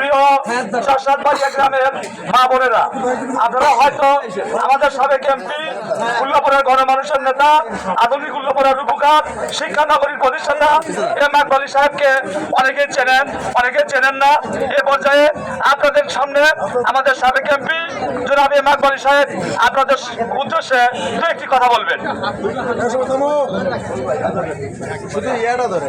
প্রিয় গ্রামের মা বোনেরা আপনারা হয়তো আমাদের সাবেক এমপি উল্লাপুরের গণমানুষের নেতা আধুনিক উল্লাপুরের রূপকার শিক্ষা নগরীর প্রতিষ্ঠাতা এম আকবর সাহেবকে অনেকে চেনেন অনেকে চেনেন না। এ পর্যায়ে আপনাদের সামনে আমাদের সাবেক এমপি জনাব এম আকবর সাহেব আপনাদের উদ্দেশ্যে দু একটি কথা বলবেন। শুধু ইয়াটা ধরে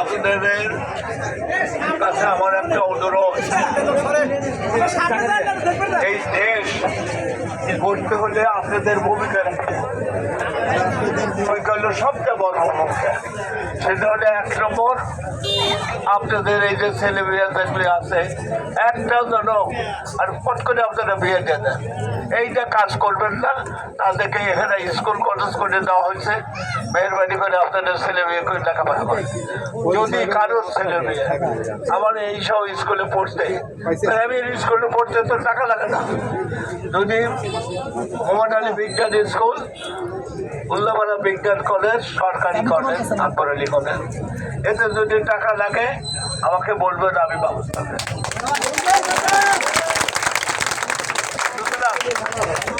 আপনাদের আমার একটা অনুরোধ। এই দেশ হলে আপনাদের ভূমিকা। সবচেয়ে বড় ভূমিকা। সেটা হলে এক নম্বর, আপনাদের এই যে ছেলে মেয়ে যেগুলি আছে, একটা যেন আর ফট করে আপনারা বিয়ে দিয়ে দেন। এইটা কাজ করবেন না, তাদেরকে এখানে স্কুল, কলেজ করে দেওয়া হয়েছে, মেহরবানি করে আপনাদের ছেলে মেয়ে করে লেখাপড়া করে যদি কারোর ছেলে মেয়ে আমার এই সব স্কুলে পড়তে প্রাইমারি স্কুলে পড়তে তো টাকা লাগে না যদি মোহাম্মদ আলী বিজ্ঞান স্কুল, উল্লাপাড়া বিজ্ঞান কলেজ, সরকারি কলেজ আকবর আলী কলেজ, এতে যদি টাকা লাগে, আমাকে বলবেন আমি ব্যবস্থা। সুতরাং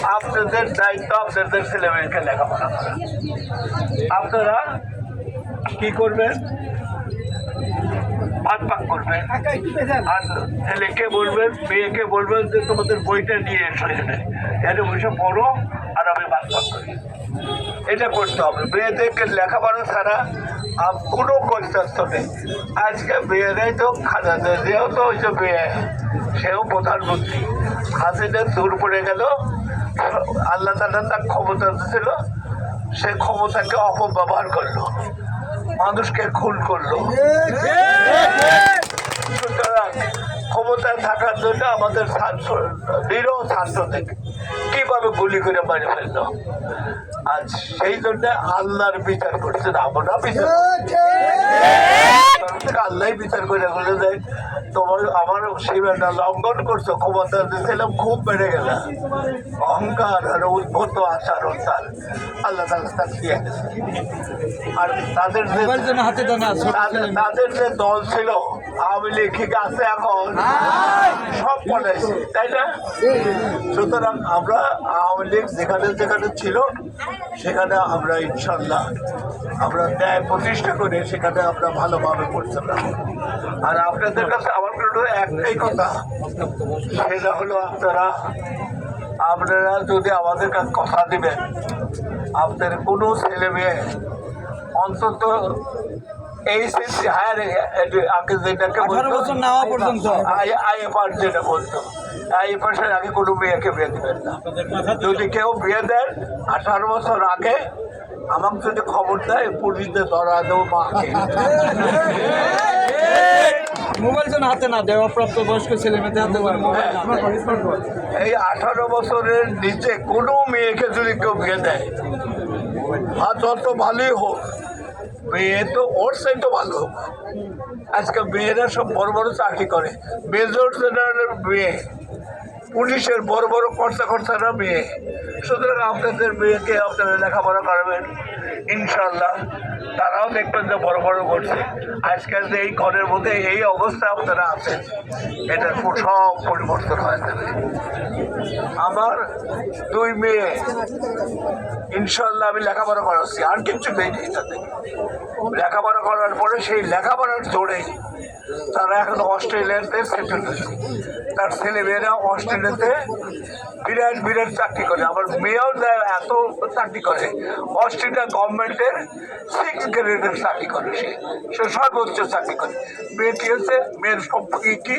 আপনাদের দায়িত্ব আপনাদের ছেলে মেয়েকে লেখাপড়া আপনারা কি করবেন? ভাগ ভাগ করবেন। আর ছেলেকে বলবেন, মেয়েকে বলবেন যে তোমাদের বইটা নিয়ে এসো এখানে। এখানে বসে পড়ো আর আমি ভাগ ভাগ করি। এটা করতে হবে। মেয়েদেরকে লেখাপড়া ছাড়া আর কোনো কর্তব্য নেই। আজকে মেয়েরাই তো খাজা যেহেতু ওই যে মেয়ে। সেও প্রধানমন্ত্রী। হাসিনের দূর পড়ে গেল। আল্লাহ তালা তার ক্ষমতা ছিল সে ক্ষমতাকে অপব্যবহার করল। মানুষকে খুন করল। সুতরাং ক্ষমতায় থাকার জন্য আমাদের ছাত্র দৃঢ় ছাত্রদের কীভাবে গুলি করে মারি ফেলল? আজ সেই জন্য আল্লাহর বিচার করছেন আমরা বিচার আল্লাহ বিচার করে বলে দেয় তোমার আমার সীমাটা লঙ্ঘন করছ ক্ষমতা দিয়েছিলাম খুব বেড়ে গেল অহংকার আর উদ্ভূত আশার অন্তার আল্লাহ তালা তার দিয়ে আর তাদের যে তাদের তাদের যে দল ছিল আওয়ামী লীগ আছে এখন। সব তাই না? সুতরাং আমরা আওয়ামী লীগ যেখানে যেখানে ছিল, সেখানে আমরা ইনশাল্লাহ আমরা ন্যায় প্রতিষ্ঠা করে সেখানে আমরা ভালোভাবে করছিলাম আর আপনাদের কাছে আমার কোনো একটাই কথা, সেটা হলো আপনারা আপনারা যদি আমাদের কাছে কথা দিবেন, আপনাদের কোনো ছেলে মেয়ে অন্তত এইচএসসি হায়ার আগে যেটাকে আঠারো বছর না হওয়া পর্যন্ত। আইএফআর যেটা বলতো আইএফআর আগে কোনো মেয়েকে বিয়ে দেবেন না যদি কেউ বিয়ে দেন আঠারো বছর আগে আমাকে যদি খবর দেয় পুলিশদের ধরা দেবো মাকে মোবাইল যেন হাতে না দেয় অপ্রাপ্ত বয়স্ক ছেলে মেয়েদের হাতে না দেয়। এই আঠারো বছরের নিচে কোনো মেয়েকে যদি কেউ বিয়ে দেয় আর যত ভালোই হোক মেয়ে তো ওর তো ভালো। আজকে মেয়েরা সব বড় বড় চাকরি করে। মেজর জেনারেলের মেয়ে পুলিশের বড় বড় কর্তা কর্তারা মেয়ে। সুতরাং আপনাদের মেয়েকে আপনারা লেখাপড়া করাবেন ইনশাল্লাহ তারাও দেখবেন যে বড় বড় করছে। আজকাল যে এই ঘরের মধ্যে এই অবস্থা আপনারা আছেন, এটা সব পরিবর্তন হয়ে যাবে। আমার দুই মেয়ে ইনশাল্লাহ আমি লেখাপড়া করাচ্ছি। আর কিছু নেই তাদের লেখাপড়া করার পরে সেই লেখাপড়ার জোরে তারা এখন অস্ট্রেলিয়াতে সেটেল হয়েছে। তার ছেলে মেয়েরা অস্ট্রেলিয়াতে বিরাট বিরাট চাকরি করে। আমার মেয়েও এত চাকরি করে। অস্ট্রেলিয়া গভর্নমেন্টের সিক্স গ্রেডের চাকরি করে সে। সে সর্বোচ্চ চাকরি করে। মেয়ে কি হচ্ছে মেয়ের সব কি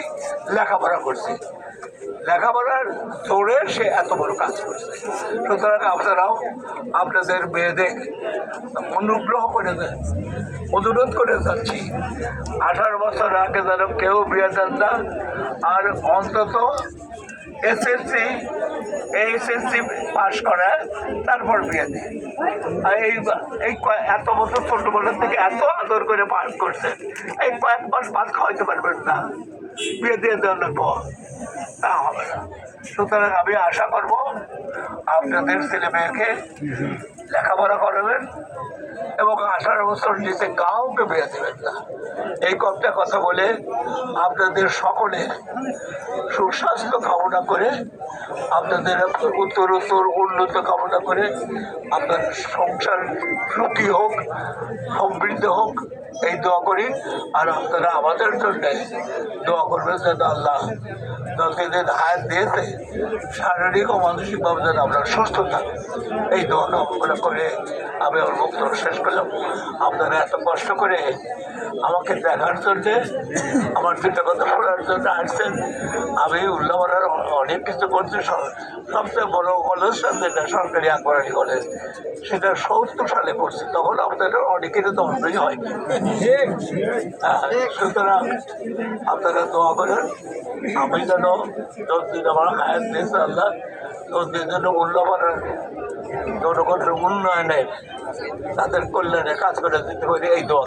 লেখাপড়া করছে। লেখাপড়ার দৌড়ে সে এত বড় কাজ করছে। সুতরাং আপনারাও আপনাদের মেয়েদের অনুগ্রহ করে দেন। অনুরোধ করে যাচ্ছি। আঠারো বছর আগে যেন কেউ বিয়ে দেন না, আর অন্তত এসএসসি এইচএসসি পাশ করা তারপর বিয়ে দেয় এই এই এত বছর ছোটবেলার থেকে এত আদর করে পাস করছে। এই কয়েক মাস ভাত খাওয়াইতে পারবেন না। বিয়ে দিয়ে দেওয়ার পর তা হবে না। সুতরাং আমি আশা করব আপনাদের ছেলে মেয়েকে লেখাপড়া করাবেন। এবং আঠারো বছর নিচে কাউকে বিয়ে দেবেন না। এই কবটা কথা বলে আপনাদের সকলের সুস্বাস্থ্য কামনা করে, আপনাদের উত্তর উত্তর উন্নত কামনা করে আপনার সংসার সুখী হোক, সমৃদ্ধ হোক, এই দোয়া করি। আর আপনারা আমাদের জন্য দোয়া করবেন যেন আল্লাহ যতদিন হায়াত দিয়েছে শারীরিক ও মানসিকভাবে যেন আমরা সুস্থ থাকি। এই দোয়া করে আমি ওর বক্তব্য শেষ করলাম। আপনারা এত কষ্ট করে আমাকে দেখার জন্যে আমার দুটো কথা শোনার জন্য আসছেন। আমি উল্লামরার অনেক কিছু করছি। সবচেয়ে বড় কলেজ যেটা সরকারি আকবরানি কলেজ সেটা সত্তর সালে করছি। তখন আমাদের অনেকেরই দণ্ডই হয়নি হ্যাঁ, সুতরাং আপনারা দোয়া করেন। আমি যেন যেন উল্লামরার জনগণের উন্নয়নে তাদের কল্যাণে কাজ করে দিতে পারি এই দোয়া